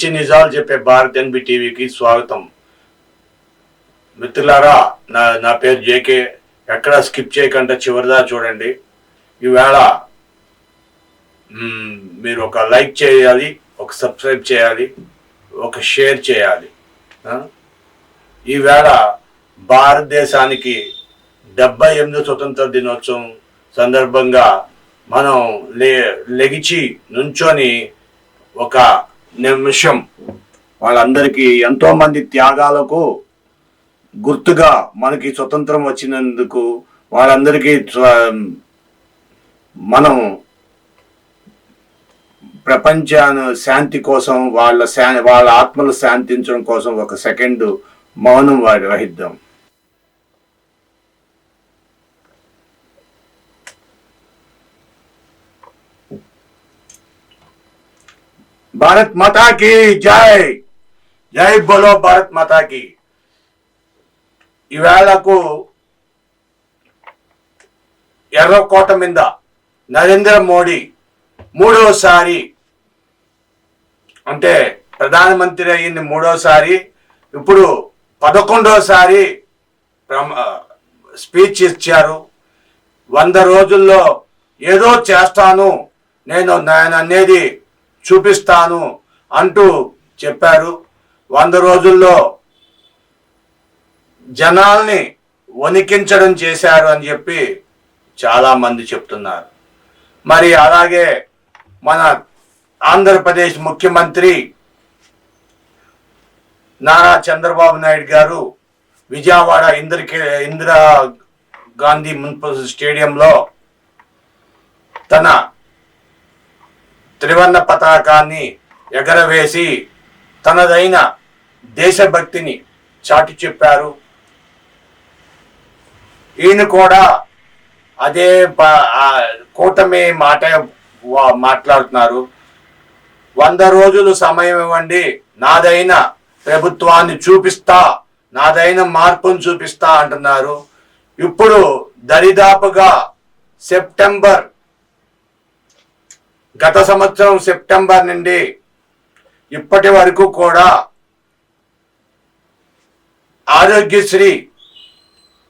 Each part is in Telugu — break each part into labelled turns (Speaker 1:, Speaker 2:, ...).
Speaker 1: నిత్య నిజాలు చెప్పే భారత్ ఎన్బి టీవీకి స్వాగతం. మిత్రులారా నా నా పేరు జేకే. ఎక్కడ స్కిప్ చేయకుండా చివరిదా చూడండి. ఈవేళ మీరు ఒక లైక్ చేయాలి ఒక సబ్స్క్రైబ్ చేయాలి ఒక షేర్ చేయాలి. ఈవేళ భారతదేశానికి డెబ్బై ఎనిమిది స్వతంత్ర దినోత్సవం సందర్భంగా మనం లే లెగిచి నుంచొని ఒక నిమిషం. వాళ్ళందరికీ ఎంతో మంది త్యాగాలకు గుర్తుగా మనకి స్వతంత్రం వచ్చినందుకు వాళ్ళందరికీ స్వ- మనం ప్రపంచాన శాంతి కోసం వాళ్ళ శా వాళ్ళ ఆత్మలు శాంతించడం కోసం ఒక సెకండ్ మౌనం వారి వహిద్దాం. భారత్ మాతాకి జై జై బోలో భారత్ మాతాకి ఈవేళకు ఎర్రకోట మీద నరేంద్ర మోడీ మూడవసారి అంటే ప్రధానమంత్రి అయ్యింది మూడోసారి. ఇప్పుడు పదకొండోసారి స్పీచ్ ఇచ్చారు. వంద రోజుల్లో ఏదో చేస్తాను నేను నేను అనేది చూపిస్తాను అంటూ చెప్పారు వంద రోజుల్లో జనాల్ని వణికించడం చేశారు అని చెప్పి చాలామంది చెప్తున్నారు. మరి అలాగే మన ఆంధ్రప్రదేశ్ ముఖ్యమంత్రి నారా చంద్రబాబు నాయుడు గారు విజయవాడ ఇంద్రకి ఇందిరా గాంధీ మున్సిపల్ స్టేడియంలో తన త్రివర్ణ పతాకాన్ని ఎగరవేసి తనదైన దేశభక్తిని చాటి చెప్పారు. ఈయన కూడా అదే ప- కూటమి మాట మాట్లాడుతున్నారు. వంద రోజులు సమయం ఇవ్వండి. నాదైన ప్రభుత్వాన్ని చూపిస్తా నాదైన మార్పును చూపిస్తా అంటున్నారు. ఇప్పుడు దరిదాపుగా సెప్టెంబర్ గత సంవత్సరం సెప్టెంబర్ నుండి ఇప్పటి వరకు కూడా ఆరోగ్యశ్రీ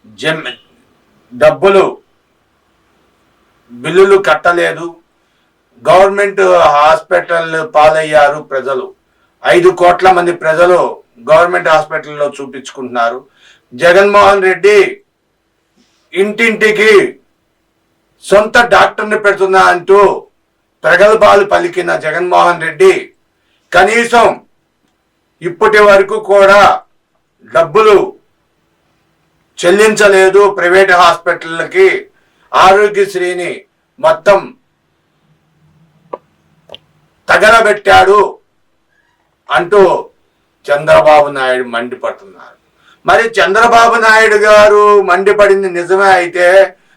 Speaker 1: జమ్ డబ్బులు బిల్లులు కట్టలేదు. గవర్నమెంట్ హాస్పిటల్ పాలయ్యారు ప్రజలు. ఐదు కోట్ల మంది ప్రజలు గవర్నమెంట్ హాస్పిటల్లో చూపించుకుంటున్నారు. జగన్మోహన్ రెడ్డి ఇంటింటికి సొంత డాక్టర్ని పెడుతున్నా అంటూ ప్రగల్భాలు పలికిన జగన్మోహన్ రెడ్డి కనీసం ఇప్పటి వరకు కూడా డబ్బులు చెల్లించలేదు ప్రైవేట్ హాస్పిటళ్ళకి. ఆరోగ్యశ్రీని మొత్తం తగలబెట్టాడు అంటూ చంద్రబాబు నాయుడు మండిపడుతున్నారు. మరి చంద్రబాబు నాయుడు గారు మండిపడింది నిజమే అయితే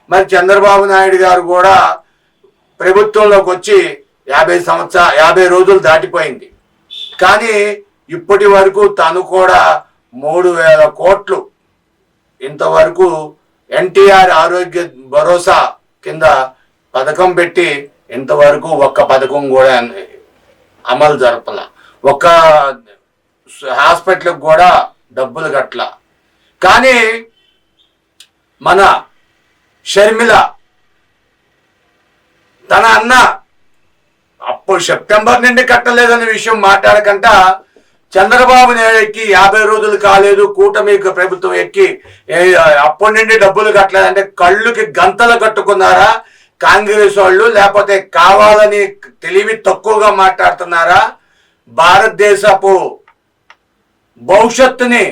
Speaker 1: మరి చంద్రబాబు నాయుడు గారు కూడా ప్రభుత్వంలోకి వచ్చి యాభై సంవత్సర యాభై రోజులు దాటిపోయింది. కానీ ఇప్పటి వరకు తను కూడా మూడు వేల కోట్లు ఇంతవరకు ఎన్టీఆర్ ఆరోగ్య భరోసా కింద పథకం పెట్టి ఇంతవరకు ఒక్క పథకం కూడా అమలు జరపల. ఒక్క హాస్పిటల్కి కూడా డబ్బులు కట్టల. కానీ మన షర్మిల అన్న అప్పుడు సెప్టెంబర్ నుండి కట్టలేదనే విషయం మాట్లాడకంట చంద్రబాబు ఎక్కి యాభై రోజులు కాలేదు కూటమి ప్రభుత్వం ఎక్కి అప్పటి నుండి డబ్బులు కట్టలేదంటే కళ్ళుకి గంతలు కట్టుకున్నారా? కాంగ్రెస్ వాళ్ళు లేకపోతే కావాలని తెలివి తక్కువగా మాట్లాడుతున్నారా? భారతదేశపు భవిష్యత్తుని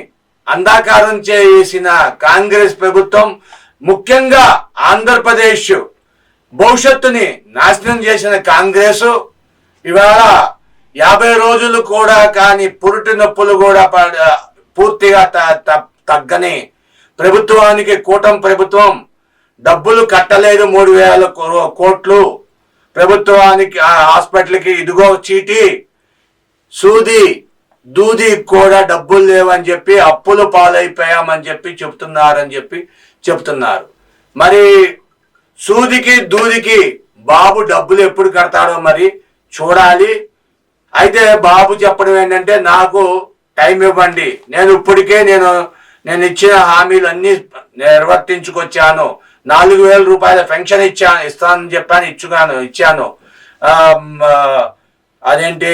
Speaker 1: అంధాకారం చేసిన కాంగ్రెస్ ప్రభుత్వం ముఖ్యంగా ఆంధ్రప్రదేశ్ భవిష్యత్తుని నాశనం చేసిన కాంగ్రెస్ ఇవాళ యాభై రోజులు కూడా కానీ పురుటి నొప్పులు కూడా పూర్తిగా త- తగ్గని ప్రభుత్వానికి కూటమి ప్రభుత్వం డబ్బులు కట్టలేదు మూడు వేల కో- కోట్లు. ప్రభుత్వానికి హాస్పిటల్కి ఇదిగో చీటీ. సూది దూది కూడా డబ్బులు లేవని చెప్పి అప్పులు పాలైపోయామని చెప్పి చెప్తున్నారని చెప్పి చెప్తున్నారు. మరి సూదికి దూదికి బాబు డబ్బులు ఎప్పుడు కడతాడో మరి చూడాలి. అయితే బాబు చెప్పడం ఏంటంటే నాకు టైం ఇవ్వండి. నేను ఇప్పటికే నేను నేను ఇచ్చిన హామీలన్నీ నిర్వర్తించుకొచ్చాను. నాలుగు వేల రూపాయల పెన్షన్ ఇచ్చా ఇస్తానని చెప్పాను ఇచ్చుగాను ఇచ్చాను. అదేంటి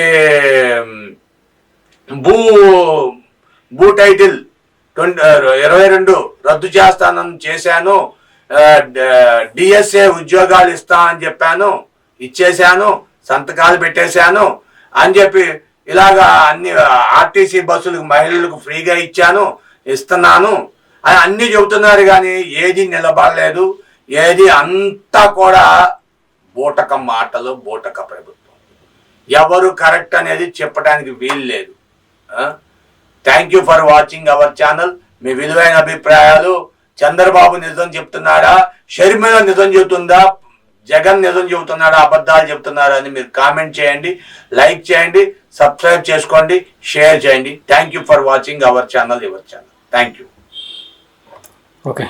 Speaker 1: భూ భూ టైటిల్ ట్వంటీ ఇరవై రెండు రద్దు చేస్తానని చేశాను. డిఎస్ఏ ఉద్యోగాలు ఇస్తా అని చెప్పాను ఇచ్చేశాను సంతకాలు పెట్టేశాను అని చెప్పి ఇలాగా అన్ని ఆర్టీసీ బస్సులకు మహిళలకు ఫ్రీగా ఇచ్చాను ఇస్తున్నాను. అని అన్ని చెబుతున్నారు కానీ ఏది నిలబడలేదు. ఏది అంతా కూడా బూటక మాటలు బూటక ప్రభుత్వం. ఎవరు కరెక్ట్ అనేది చెప్పడానికి వీలు లేదు. Thank you for watching our channel. మీ విలువైన అభిప్రాయాలు చంద్రబాబు నిజం చెప్తున్నాడా? షర్మిల నిజం చెబుతుందా? జగన్ నిజం చెబుతున్నాడా? అబద్ధాలు చెబుతున్నారా అని మీరు కామెంట్ చేయండి లైక్ చేయండి సబ్స్క్రైబ్ చేసుకోండి షేర్ చేయండి. Thank you for watching our channel your channel thank you
Speaker 2: okay